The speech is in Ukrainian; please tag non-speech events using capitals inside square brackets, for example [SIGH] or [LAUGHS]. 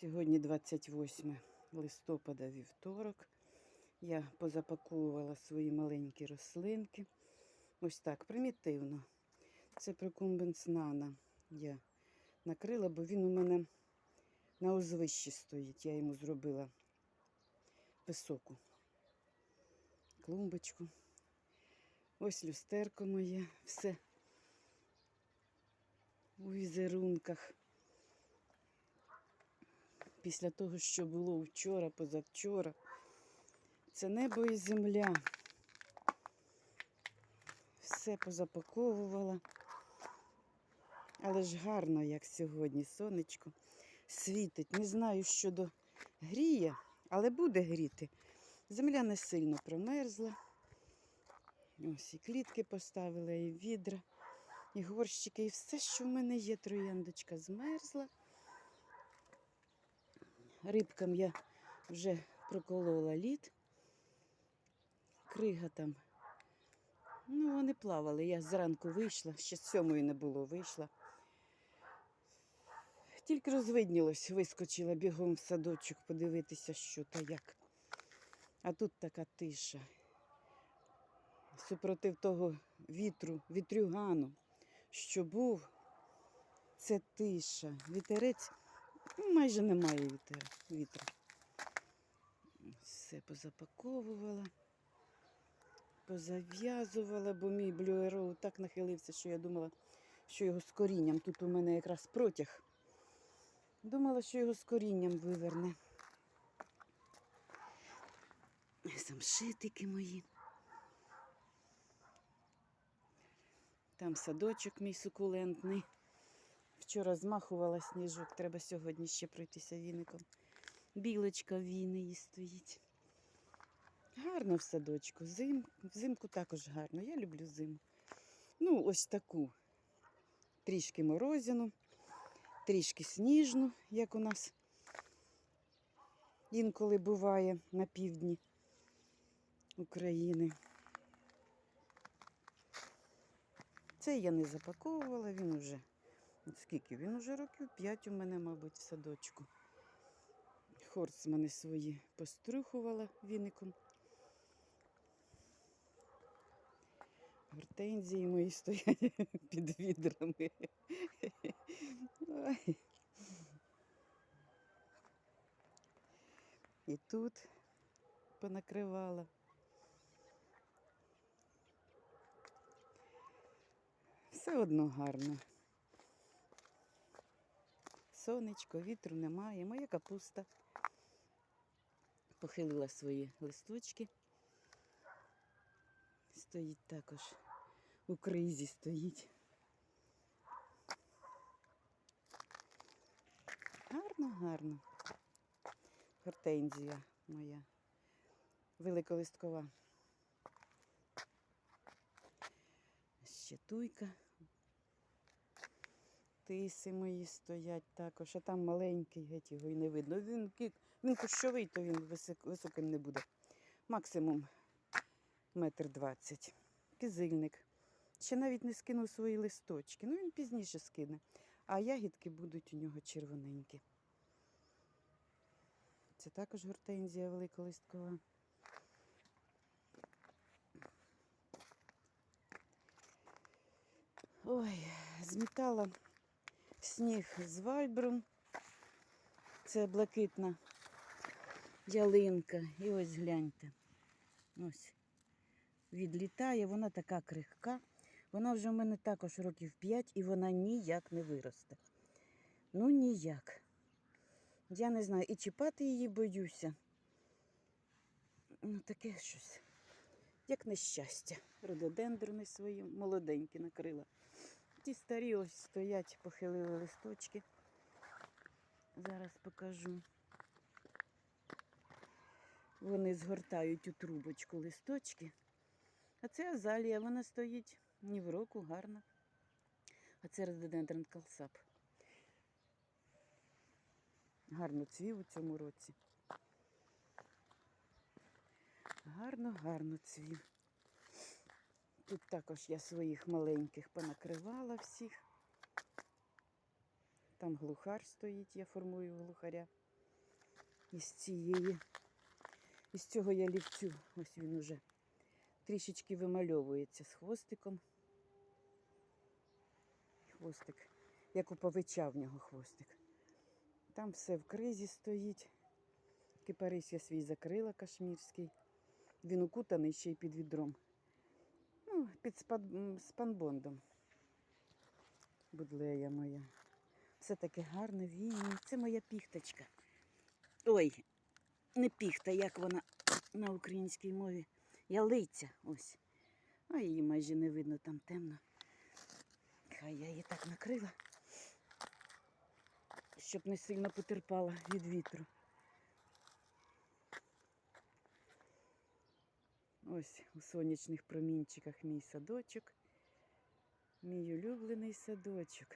Сьогодні 28 листопада вівторок. Я позапаковувала свої маленькі рослинки. Ось так, примітивно. Це прокумбенс нана. Я накрила, бо він у мене на узвищі стоїть. Я йому зробила високу клумбочку. Ось люстерко моє, все у візерунках. Після того, що було вчора, позавчора. Це небо і земля. Все позапаковувала. Але ж гарно, як сьогодні, сонечко світить. Не знаю, що до гріє, але буде гріти. Земля не сильно промерзла. Ось і клітки поставила, і відра, і горщики, і все, що в мене є, трояндочка змерзла. Рибкам я вже проколола лід. Крига там. Ну, вони плавали. Я зранку вийшла, ще з сьомої не було, вийшла. Тільки розвиднілось, вискочила бігом в садочок подивитися, що та як. А тут така тиша. Супротив того вітру, вітрюгану, що був, це тиша. Вітерець ну, майже немає вітру. Все позапаковувала, позав'язувала, бо мій блюероу так нахилився, що я думала, що його з корінням. Тут у мене якраз протяг. Думала, що його з корінням виверне. Самшитики мої. Там садочок мій сукулентний. Вчора змахувала сніжок, треба сьогодні ще пройтися віником. Білочка в війни стоїть. Гарно в садочку. Зим, взимку також гарно. Я люблю зиму. Ну, ось таку. Трішки морозину, трішки сніжну, як у нас інколи буває на півдні України. Це я не запаковувала, він уже. Скільки? Він уже років 5 у мене, мабуть, в садочку. Хорс мене свої пострухувала віником. Гортензії мої стоять [LAUGHS] під відрами. Ой. І тут понакривала. Все одно гарно. Сонечко, вітру немає. Моя капуста похилила свої листочки. Стоїть також у кризі стоїть. Гарно, гарно. Гортензія моя. Великолисткова. Ще туйка. Тиси мої стоять також, а там маленький, геть його і не видно. Він, він кущовий, то він висок, високим не буде. Максимум метр двадцять. Кизильник. Ще навіть не скинув свої листочки. Ну, він пізніше скине. А ягідки будуть у нього червоненькі. Це також гортензія великолисткова. Ой, змітала сніг з вальбром. Це блакитна ялинка. І ось гляньте. Ось. Відлітає, вона така крихка. Вона вже в мене також років 5 і вона ніяк не виросте. Ну ніяк. Я не знаю, і чіпати її боюся. Ну, таке щось. Як нещастя. Рододендрони свої молоденькі накрила. Ті старі ось стоять, похилили листочки. Зараз покажу. Вони згортають у трубочку листочки. А це азалія, вона стоїть ні в року, гарна. А це рододендрон калсап. Гарно цвів у цьому році. Гарно, гарно цвів. Тут також я своїх маленьких понакривала всіх. Там глухар стоїть, я формую глухаря. із цієї. Із цього я лівцю. Ось він уже трішечки вимальовується з хвостиком. Хвостик, як у павича в нього хвостик. Там все в кризі стоїть. Кипарис я свій закрила кашмірський. Він укутаний ще й під відром. Ну, під спан- спанбондом. Будлея моя. Все таке гарне, вінне. Це моя піхточка. Ой, не піхта, як вона на українській мові. Ялиця ось. А її майже не видно, там темно. Хай я її так накрила, щоб не сильно потерпала від вітру. Ось у сонячних промінчиках мій садочок. Мій улюблений садочок.